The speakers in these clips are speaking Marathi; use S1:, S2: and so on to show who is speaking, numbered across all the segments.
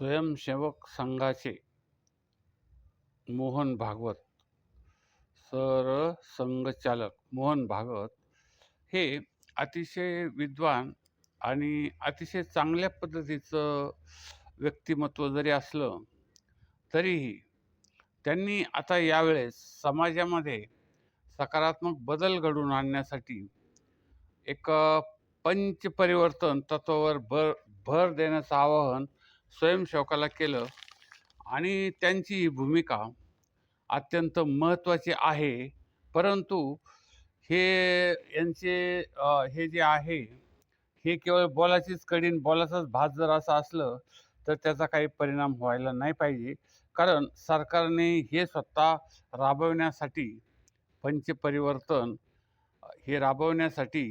S1: स्वयंसेवक संघाचे मोहन भागवत सरसंघचालक मोहन भागवत हे अतिशय विद्वान आणि अतिशय चांगल्या पद्धतीचं व्यक्तिमत्व जरी असलं तरीही त्यांनी आता यावेळेस समाजामध्ये सकारात्मक बदल घडवून आणण्यासाठी एक पंचपरिवर्तन तत्वावर भर भर देण्याचं आवाहन स्वयंसेवकाला केलं आणि त्यांची ही भूमिका अत्यंत महत्त्वाची आहे. परंतु हे यांचे हे जे आहे हे केवळ बोलाचीच कडीन बोलाचाच भात जर असं असलं तर त्याचा काही परिणाम व्हायला नाही पाहिजे. कारण सरकारने हे स्वतः राबवण्यासाठी पंचपरिवर्तन हे राबवण्यासाठी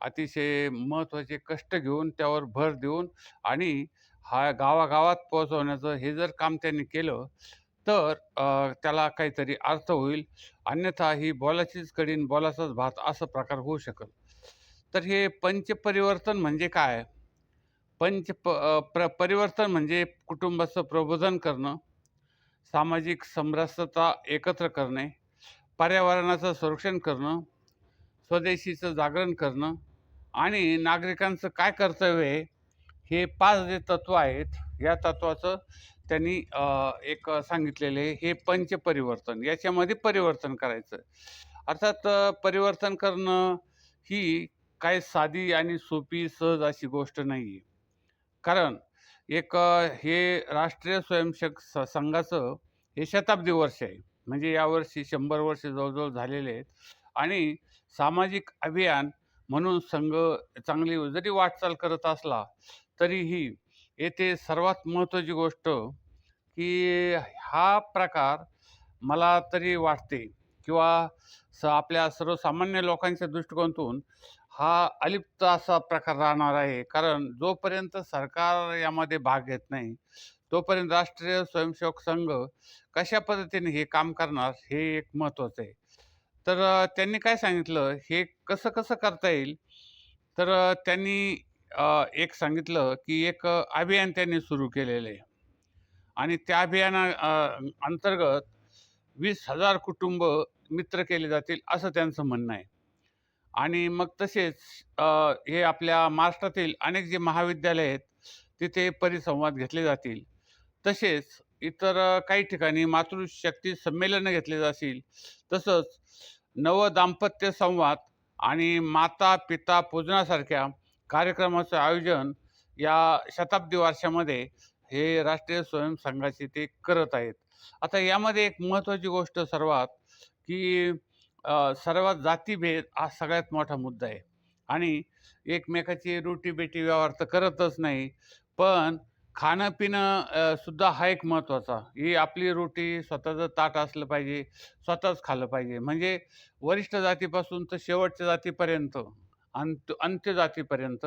S1: अतिशय महत्त्वाचे कष्ट घेऊन त्यावर भर देऊन आणि हा गावागावात पोहोचवण्याचं हे जर काम त्यांनी केलं तर त्याला काहीतरी अर्थ होईल. अन्यथा ही बोलाचीच कडीन बोलाचाच भात असं प्रकार होऊ शकल. तर हे पंचपरिवर्तन म्हणजे काय? पंच प प्र परिवर्तन म्हणजे कुटुंबाचं प्रबोधन करणं सामाजिक समरसता एकत्र करणे पर्यावरणाचं संरक्षण करणं स्वदेशीचं जागरण करणं आणि नागरिकांचं काय कर्तव्य आहे? हे पाच जे तत्व आहेत या तत्वाचं त्यांनी एक सांगितलेले हे पंचपरिवर्तन. याच्यामध्ये परिवर्तन करायचं. अर्थात परिवर्तन करणं ही काय साधी आणि सोपी सहज अशी गोष्ट नाही आहे कारण एक हे राष्ट्रीय स्वयंसेवक स संघाचं हे शताब्दी वर्ष आहे. म्हणजे यावर्षी शंभर वर्ष जवळजवळ झालेले आहेत. आणि सामाजिक अभियान म्हणून संघ चांगली जरी वाटचाल करत असला तरीही येथे सर्वात महत्त्वाची गोष्ट की हा प्रकार मला तरी वाटते किंवा स आपल्या सर्वसामान्य लोकांच्या दृष्टिकोनातून हा अलिप्त असा प्रकार राहणार आहे. कारण जोपर्यंत सरकार यामध्ये भाग घेत नाही तोपर्यंत राष्ट्रीय स्वयंसेवक संघ कशा पद्धतीने हे काम करणार हे एक महत्त्वाचं आहे. तर त्यांनी काय सांगितलं? हे कसं कसं करता येईल? तर त्यांनी एक सांगितलं की एक अभियान त्यांनी सुरू केलेलं आहे. आणि त्या अभियाना अंतर्गत वीस हजार कुटुंब मित्र केले जातील असं त्यांचं म्हणणं आहे. आणि मग तसेच हे आपल्या महाराष्ट्रातील अनेक जे महाविद्यालय आहेत तिथे परिसंवाद घेतले जातील. तसेच इतर काही ठिकाणी मातृशक्ती संमेलनं घेतले जातील. तसंच नवदाम्पत्य संवाद आणि माता पिता पूजनासारख्या कार्यक्रमाचं आयोजन या शताब्दी वर्षामध्ये हे राष्ट्रीय स्वयंसंघाचे ते करत आहेत. आता यामध्ये एक महत्त्वाची गोष्ट सर्वात की सर्वात जातीभेद हा सगळ्यात मोठा मुद्दा आहे. आणि एकमेकाची रोटीबेटी व्यवहार तर करतच नाही पण खाणं पिणं सुद्धा हा एक महत्त्वाचा. ही आपली रोटी स्वतःचं ताट असलं पाहिजे स्वतःच खाल्लं पाहिजे. म्हणजे वरिष्ठ जातीपासून तर शेवटच्या जातीपर्यंत अंत अंत्य जातीपर्यंत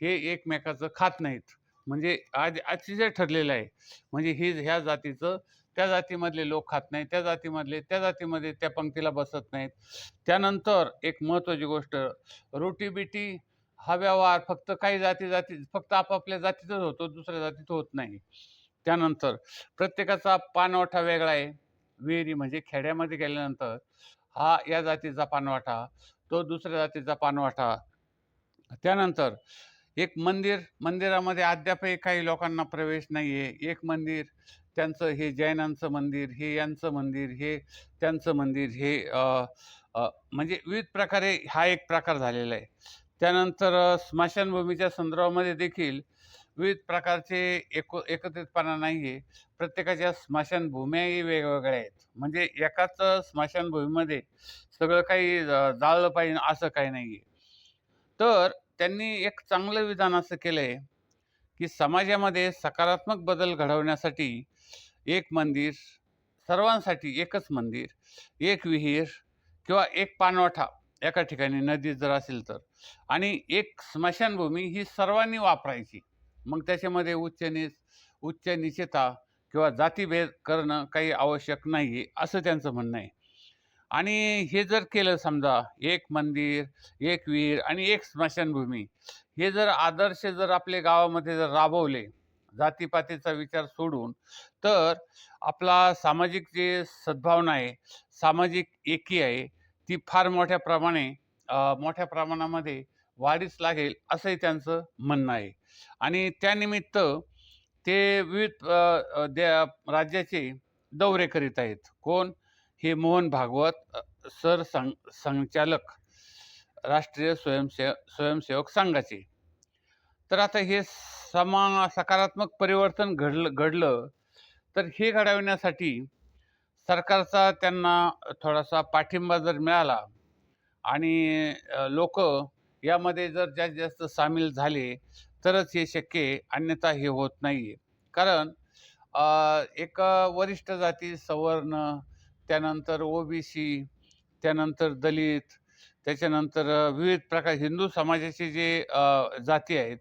S1: हे एकमेकाचं खात नाहीत. म्हणजे आज अतिशय ठरलेलं आहे. म्हणजे ही ह्या जातीचं त्या जातीमधले लोक खात नाहीत त्या जातीमधले त्या जातीमध्ये त्या पंक्तीला बसत नाहीत. त्यानंतर एक महत्त्वाची गोष्ट रोटीबिटी हा व्यवहार फक्त काही जाती जाती फक्त आपापल्या जातीतच होतो दुसऱ्या जातीत होत नाही. त्यानंतर प्रत्येकाचा पानवठा वेगळा आहे. विहिरी म्हणजे खेड्यामध्ये गेल्यानंतर हा या जातीचा पानवाटा तो दुसऱ्या जातीचा पानवाटा त्यानंतर एक मंदिर मंदिरामध्ये अद्यापही काही लोकांना प्रवेश नाही आहे एक मंदिर त्यांचं हे जैनांचं मंदिर हे यांचं मंदिर हे त्यांचं मंदिर हे म्हणजे विविध प्रकारे हा एक प्रकार झालेला आहे. त्यानंतर स्मशानभूमीच्या संदर्भामध्ये देखील विविध प्रकारचे एको एकत्रितपणा नाही आहे प्रत्येकाच्या स्मशानभूम्याही वेगवेगळ्या आहेत. म्हणजे एकाच स्मशानभूमीमध्ये सगळं काही जाळलं पाहिजे असं काही नाही आहे तर त्यांनी एक चांगलं विधान असं केलं आहे की समाजामध्ये सकारात्मक बदल घडवण्यासाठी एक मंदिर सर्वांसाठी एकच मंदिर एक विहीर किंवा एक पाणवठा एका ठिकाणी नदी जर असेल तर. आणि एक स्मशानभूमी ही सर्वांनी वापरायची. मग त्याच्यामध्ये उच्च नीच उच्च निचता किंवा जातीभेद करणं काही आवश्यक नाही असं त्यांचं म्हणणं आहे. आणि हे जर केलं समजा एक मंदिर एक विहीर आणि एक स्मशानभूमी हे जर आदर्श जर आपले गावामध्ये जर राबवले जातीपातीचा विचार सोडून तर आपला सामाजिक जे सद्भावना आहे सामाजिक एकी आहे ती फार मोठ्या प्रमाणे मोठ्या प्रमाणामध्ये वाढीस लागेल असंही त्यांचं म्हणणं आहे. आणि त्यानिमित्त ते विविध द्या राज्याचे दौरे करीत आहेत. कोण? हे मोहन भागवत सर संचालक राष्ट्रीय स्वयंसे स्वयंसेवक संघाचे. तर आता हे समा सकारात्मक परिवर्तन घडलं घडलं तर हे घडवण्यासाठी सरकारचा त्यांना थोडासा पाठिंबा जर मिळाला आणि लोक यामध्ये जर जास्तीत जास्त सामील झाले तरच हे शक्य आहे अन्यथा हे होत नाही आहे कारण एक वरिष्ठ जाती सवर्ण त्यानंतर ओबीसी त्यानंतर दलित त्याच्यानंतर विविध प्रकार हिंदू समाजाचे जे जाती आहेत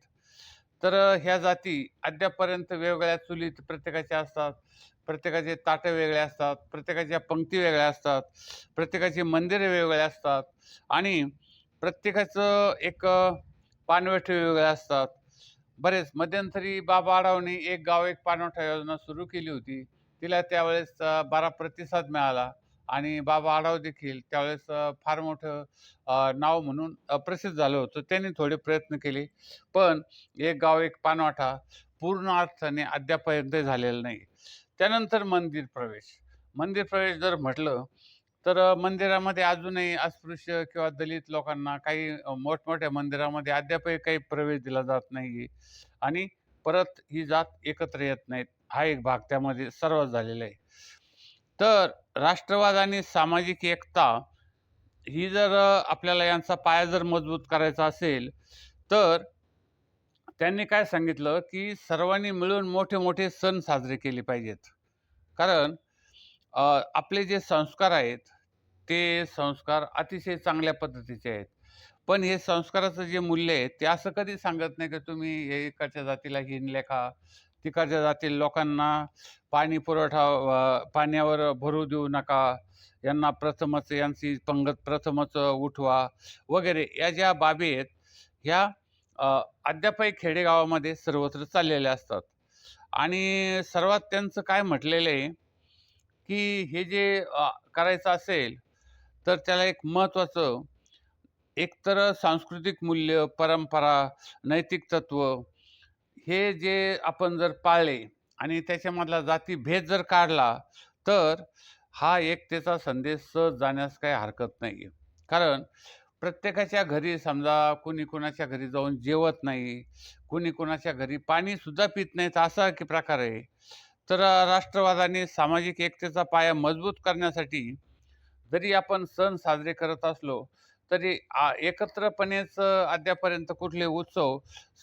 S1: तर ह्या जाती अद्यापर्यंत वेगवेगळ्या चुलीत प्रत्येकाच्या असतात प्रत्येकाचे ताटं वेगळे असतात प्रत्येकाच्या पंक्ती वेगळ्या असतात प्रत्येकाची मंदिरे वेगवेगळे असतात आणि प्रत्येकाचं एक पानवेठे वेगळे असतात. बरेच मध्यंतरी बाबा आढावने एक गाव एक पाणवठा योजना सुरू केली होती. तिला त्यावेळेस बारा बरा प्रतिसाद मिळाला आणि बाबा आढाव देखील त्यावेळेस फार मोठं नाव म्हणून प्रसिद्ध झालं होतं. त्यांनी थोडे प्रयत्न केले. पण एक गाव एक पानवाठा पूर्ण अर्थाने अद्यापर्यंत झालेला नाही. त्यानंतर मंदिर प्रवेश. मंदिर प्रवेश जर म्हटलं तर मंदिरामध्ये अजूनही अस्पृश्य किंवा दलित लोकांना काही मोठमोठ्या मंदिरामध्ये अद्यापही काही प्रवेश दिला जात नाही आणि परत ही जात एकत्र येत नाहीत. हा एक भाग त्यामध्ये सर्व झालेला आहे. तर राष्ट्रवाद आणि सामाजिक एकता ही जर आपल्याला यांचा पाया जर मजबूत करायचा असेल तर त्यांनी काय सांगितलं की सर्वांनी मिळून मोठे मोठे सण साजरे केले पाहिजेत. कारण आपले जे संस्कार आहेत ते संस्कार अतिशय चांगल्या पद्धतीचे आहेत. पण हे संस्काराचं जे मूल्य आहे ते असं कधी सांगत नाही की तुम्ही हे इकडच्या जातीला हिन लेखा तिकडच्या जातील लोकांना पाणी पुरवठा पाण्यावर भरू देऊ नका यांना प्रथमच यांची पंगत प्रथमच उठवा वगैरे या ज्या बाबी आहेत ह्या अद्यापही खेडेगावामध्ये सर्वत्र चाललेल्या असतात. आणि सर्वात त्यांचं काय म्हटलेलं आहे की हे जे करायचं असेल तर त्याला एक महत्त्वाचं एकतर सांस्कृतिक मूल्य परंपरा नैतिक तत्व हे जे आपण जर पाळले आणि त्याच्यामधला जातीभेद जर काढला तर हा एकतेचा संदेश सहज जाण्यास काही हरकत नाही आहे कारण प्रत्येकाच्या घरी समजा कुणी कुणाच्या घरी जाऊन जेवत नाही कुणी कुणाच्या घरी पाणीसुद्धा पित नाहीत असा की प्रकार आहे. तर राष्ट्रवादाने सामाजिक एकतेचा पाया मजबूत करण्यासाठी जरी आपण सण साजरे करत असलो तरी आ, एकत्रपणेच अद्यापर्यंत कुठले उत्सव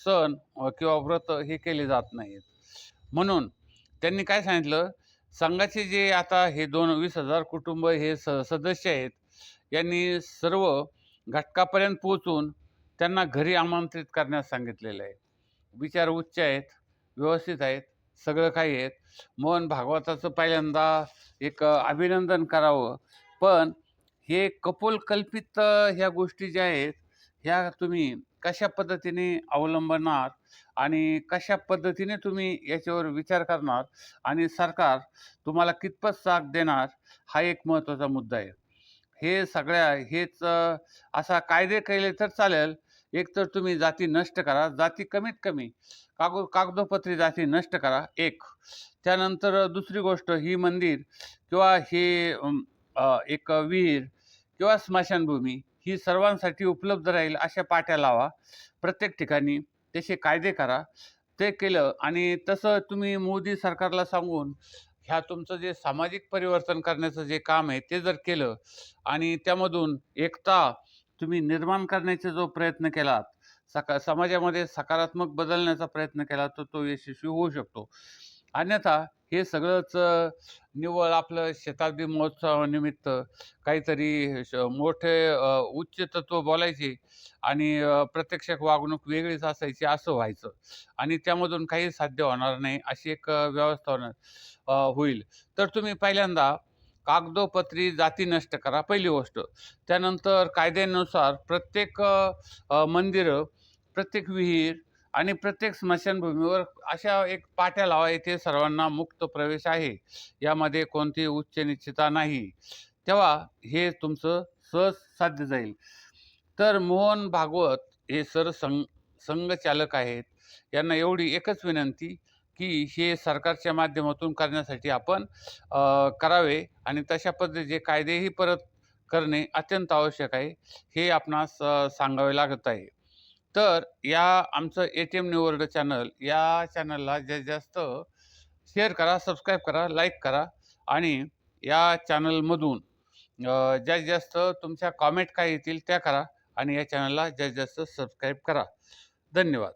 S1: सण किंवा व्रत हे केले जात नाहीत. म्हणून त्यांनी काय सांगितलं? संघाचे जे आता हे दोन वीस हजार कुटुंब हे स सदस्य आहेत यांनी सर्व घटकापर्यंत पोहोचून त्यांना घरी आमंत्रित करण्यास सांगितलेलं आहे. विचार उच्च आहेत व्यवस्थित आहेत सगळं काही आहेत. मोहन भागवताचं पहिल्यांदा एक अभिनंदन करावं पण हे कपोलकल्पित ह्या गोष्टी ज्या आहेत ह्या तुम्ही कशा पद्धतीने अवलंबणार आणि कशा पद्धतीने तुम्ही याच्यावर विचार करणार आणि सरकार तुम्हाला कितपत साथ देणार हा एक महत्त्वाचा मुद्दा आहे. हे सगळ्या हेच असा कायदे केले तर चालेल एक तर तुम्ही जाती नष्ट करा जाती कमीत कमी कागो कागदोपत्री जाती नष्ट करा एक. त्यानंतर दुसरी गोष्ट ही मंदिर किंवा हे एक विहीर किंवा स्मशानभूमी ही सर्वांसाठी उपलब्ध राहील अशा पाट्या लावा. प्रत्येक ठिकाणी तसे कायदे करा. ते केलं आणि तसं तुम्ही मोदी सरकारला सांगून ह्या तुमचं जे सामाजिक परिवर्तन करण्याचं जे काम आहे ते जर केलं आणि त्यामधून एकता तुम्ही निर्माण करण्याचा जो प्रयत्न केलात सका समाजामध्ये सकारात्मक बदलण्याचा प्रयत्न केला तर तो यशस्वी होऊ शकतो. अन्यथा हे सगळंच निव्वळ आपलं शताब्दी महोत्सवानिमित्त काहीतरी श मोठे उच्च तत्व बोलायचे आणि प्रत्यक्षक प्रत्यक्ष वागणूक वेगळीच असायची असं व्हायचं. आणि त्यामधून काही साध्य होणार नाही अशी एक व्यवस्था होणार होईल. तर तुम्ही पहिल्यांदा कागदोपत्री जाती नष्ट करा पहिली गोष्ट. त्यानंतर कायद्यानुसार प्रत्येक मंदिरं प्रत्येक विहीर आणि प्रत्येक स्मशानभूमीवर अशा एक पाट्या लावा येथे सर्वांना मुक्त प्रवेश आहे. यामध्ये कोणती उच्च निश्चिता नाही. तेव्हा हे तुमचं सहज साध्य जाईल. तर मोहन भागवत हे सर संघ संघचालक आहेत. यांना एवढी एकच विनंती की हे सरकारच्या माध्यमातून करण्यासाठी आपण करावे आणि तशा पद्धतीचे कायदेही परत करणे अत्यंत आवश्यक आहे. हे आपणास सांगावे लागत आहे. तर या आमचं A T M new world channel या चॅनलला जास्तीत जास्त शेअर करा सबस्क्राईब करा लाईक करा आणि या चॅनलमधून अ, जास्तीत जास्त तुमच्या कॉमेंट काय येतील त्या करा आणि या चॅनलला जास्तीत जास्त सबस्क्राईब करा. धन्यवाद.